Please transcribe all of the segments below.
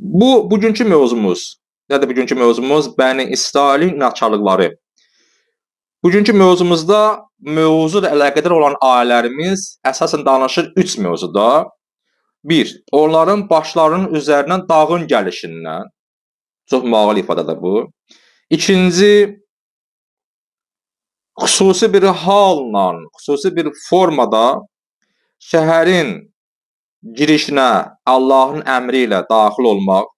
Bu bugünkü mövzumuz. Nədir bugünkü mövzumuz? Bəni İsrailin inadkarlıqları. Bugünkü mövzumuzda mövzu ilə əlaqədar olan ayələrimiz əsasən danışır 3 mövzuda. 1. Onların başlarının üzərindən dağın gəlişindən. Çox məğul ifadədir bu. İkinci xüsusi bir halla, xüsusi bir formada şəhərin girişinə Allahın əmri ilə daxil olmaq.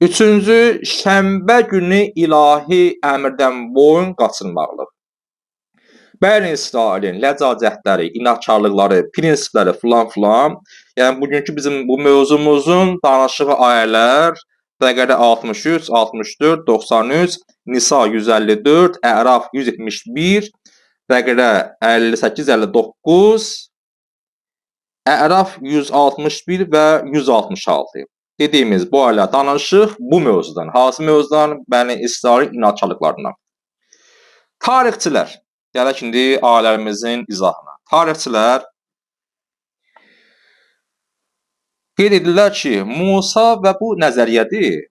Üçüncü, şənbə günü ilahi əmrdən boyun qaçırmaqdır. Bəni İsrailin ləcacətləri, inadkarlıqları, prinsipləri filan filan. Yəni bugünkü bizim bu mövzumuzun danışığı ayələr Bəqərə 63, 64, 93, Nisa 154, Əraf 171, Bəqərə 58, 59, Əraf 161 və 166. Dediyimiz bu ailə danışıq bu mövzudan. Hansı mövzudan? Bəni İsrail inadkarlıqlarından. Tarixçilər. Gələk indi ailərimizin izahına. Tarixçilər qeyd edirlər ki, Musa və bu nəzəriyyədir.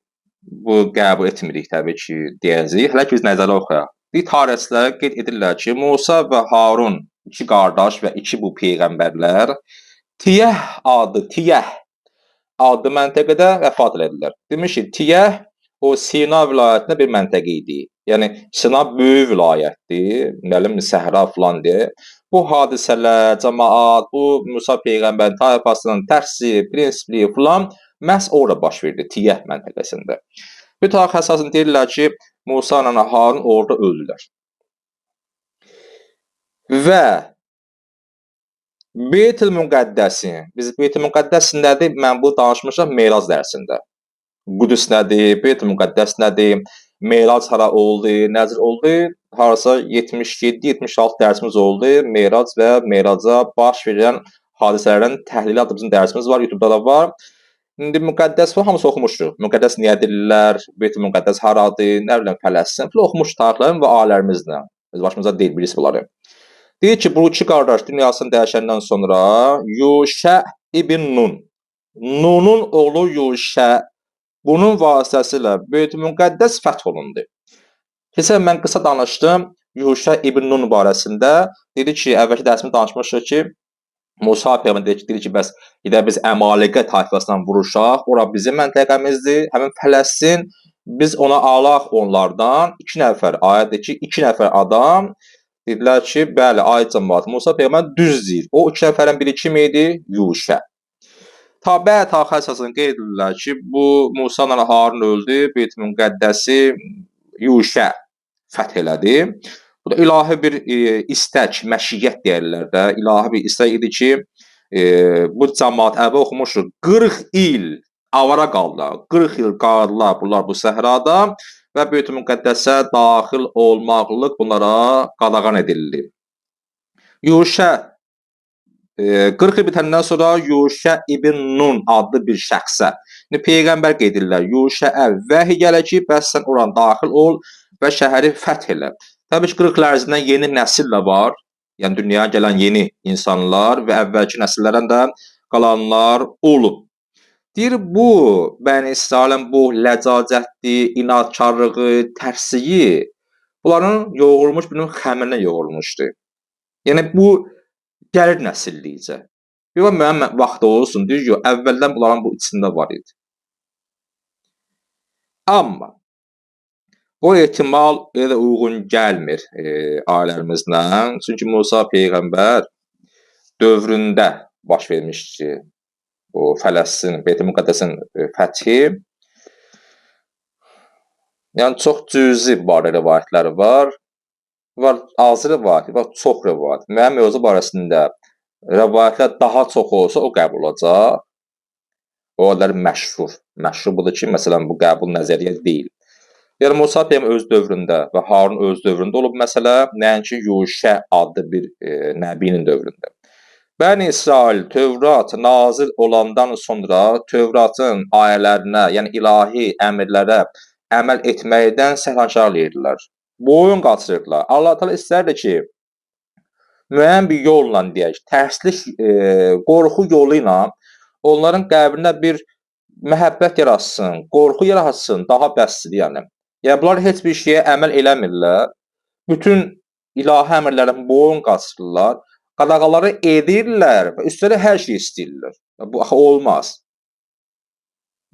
Bu qəbul etmirik təbii ki, deyəcəyik. Hələ ki biz nəzərə oxuyaq. Bir tarixçilər qeyd edirlər ki, Musa və Harun iki qardaş və iki bu peyğəmbərlər Tiyəh adı, Tiyəh adlı məntəqədə vəfat elədilər. Demiş ki, Tiyəh o Sina vilayətində bir məntəqə idi. Yəni Sina böyük vilayətdir, müəllim səhra filandır. Bu hadisələr, cəmaət, bu Musa peyğəmbərin tayfasının təfsiri, prinsipli filan məhz orada baş verdi, Tiyəh məntəqəsində. Əsasında deyirlər ki, Musa ilə Harun orada öldülər. Və Beytül Müqəddəsi. Biz Beytül Müqəddəs nədir? Mən bu danışmışam Merac dərsində. Qudüs nədir? Beytül Müqəddəs nədir? Merac hara oldu? Nəcr oldu? Harasa 77-76 dərsimiz oldu. Merac və Meraca baş verən hadisələrdən təhlili adlı bizim dərsimiz var, YouTube-da da var. İndi müqəddəs falan hamısı oxumuşduq. Müqəddəs niyə deyirlər? Beytül Müqəddəs haradır? Nə bilim Fələstin. Filan oxumuş tarixlərin və alərimizlə. Biz başımıza deyil bilirsiniz bunları. Deyir ki, bu iki qardaş dünyasını dəyişəndən sonra Yuşə ibn Nun, Nunun oğlu Yuşə bunun vasitəsilə Beyt-i Müqəddəs fəth olundu. Keçən mən qısa danışdım Yuşə ibn Nun barəsində. Dedi ki, əvvəlki dərsimdə danışmışıq ki, Musa peyğəmbər deyir ki, deyir ki, bəs gedə biz Əmalikə tayfasından vuruşaq, ora bizim məntəqəmizdir, həmin Fələstin. Biz ona alaq onlardan 2 nəfər, ayətdir ki, 2 nəfər adam Dedilər ki, bəli, ay cəmaət, Musa peyğəmbər düz deyir. O iki nəfərin biri kim idi? Yuşə. Tabə tarix əsasında qeyd edirlər ki, bu Musa ilə Harun öldü, Beyt Müqəddəsi Yuşə fəth elədi. Bu da ilahi bir e, istək, məşiyyət deyirlər də. İlahi bir istək idi ki, e, bu cəmaət əvvəl oxumuşuq 40 il avara qaldılar. 40 il qaldılar bunlar bu səhrada və Beyt-i Müqəddəsə daxil olmaqlıq bunlara qadağan edildi. Yuşə e, 40 il bitəndən sonra Yuşə ibn Nun adlı bir şəxsə peyğəmbər qeyd edirlər. Yuşəə vəhy gələ ki, bəs sən oran daxil ol və şəhəri fəth elə. Təbii ki, 40 il ərzində yeni nəsil də var. Yəni dünyaya gələn yeni insanlar və əvvəlki nəsillərdən də qalanlar olub. Deyir bu Bəni İsrailin bu ləcacətli, inadkarlığı, tərsiyi bunların yoğurulmuş bunun xəmirinə yoğurulmuşdu. Yəni bu gəlir nəsillikcə. Yox müəyyən vaxt olsun, ki, əvvəldən bunların bu içində var idi. Amma bu ehtimal elə uyğun gəlmir e, ailərimizlə. Çünki Musa peyğəmbər dövründə baş vermişdi Fələstin, Beyt-i Müqəddəsin fəthi yəni çox cüzi barədə rivayətləri var. Var az rivayət, var çox rivayət. Mənim mövzu barəsində rivayətlər daha çox olsa o qəbul olacaq. O qədər məşhur. Məşhur budur ki, məsələn bu qəbul nəzəriyyə deyil. Yəni Musa peyğəmbər öz dövründə və Harun öz dövründə olub məsələ, nəinki Yuşə adlı bir e, nəbinin dövründə. Bəni İsrail Tövrat nazil olandan sonra Tövratın ayələrinə, yəni ilahi əmrlərə əməl etməkdən səhvkarlıq edirlər. Boyun qaçırırlar. Allah Taala istərdi ki, müəyyən bir yolla deyək, tərslik, e, qorxu yolu ilə onların qəbrinə bir məhəbbət yaratsın, qorxu yaratsın, daha bəsdir yəni. Yəni bunlar heç bir şeyə əməl eləmirlər. Bütün ilahi əmrlərə boyun qaçırırlar, qadağaları edirlər və üstəlik hər şey istəyirlər. Bu axı olmaz.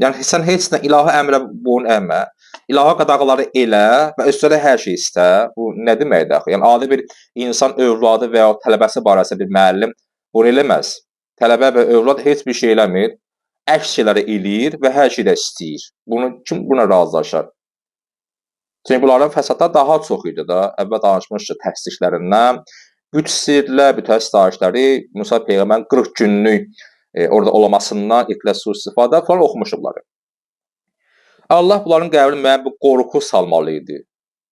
Yəni sən heç nə ilahi əmrə boyun əymə, ilahi qadağaları elə və üstəlik hər şey istə. Bu nə deməkdir axı? Yəni adi bir insan övladı və ya tələbəsi barəsində bir müəllim bunu eləməz. Tələbə və övlad heç bir şey eləmir, əks şeyləri eləyir və hər şeyi də istəyir. Bunu kim buna razılaşar? Çünki bunların fəsadları daha çox idi da. Əvvəl danışmışdıq təsdiqlərindən. Güc istəyirdilər, bütün sitaişləri Musa peyğəmbərin 40 günlük e, orada olmasından iqlə sui-istifadə falan oxumuşuq bunları. Allah bunların qəbrini müəyyən bir qorxu salmalı idi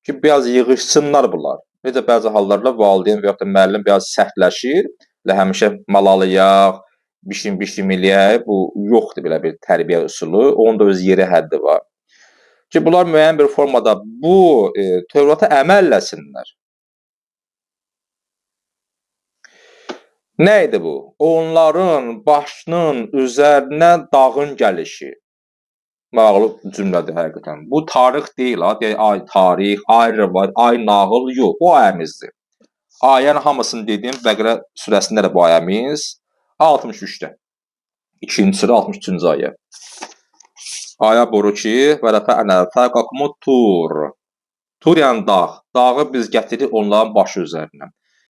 ki, biraz yığışsınlar bunlar. Necə bəzi hallarda valideyn və ya da müəllim biraz sərtləşir, elə həmişə malalayaq, bişim bişim eləyək, bu yoxdur belə bir tərbiyə üsulu. Onun da öz yeri, həddi var. Ki bunlar müəyyən bir formada bu e, Tevrata əməl eləsinlər. Nə idi bu? Onların başının üzərinə dağın gəlişi. Məğlub cümlədir həqiqətən. Bu tarix deyil ha, deyək ay tarix, ay rivayət, ay nağıl yox, bu ayəmizdir. Ayənin hamısını dedim, Bəqərə surəsində də bu ayəmiz 63-də. 2-ci surə 63-cü ayə. Ayə buyurur ki, və rəfə'nə fəqakumut tur. Tur yəni dağ. Dağı biz gətiririk onların başı üzərinə.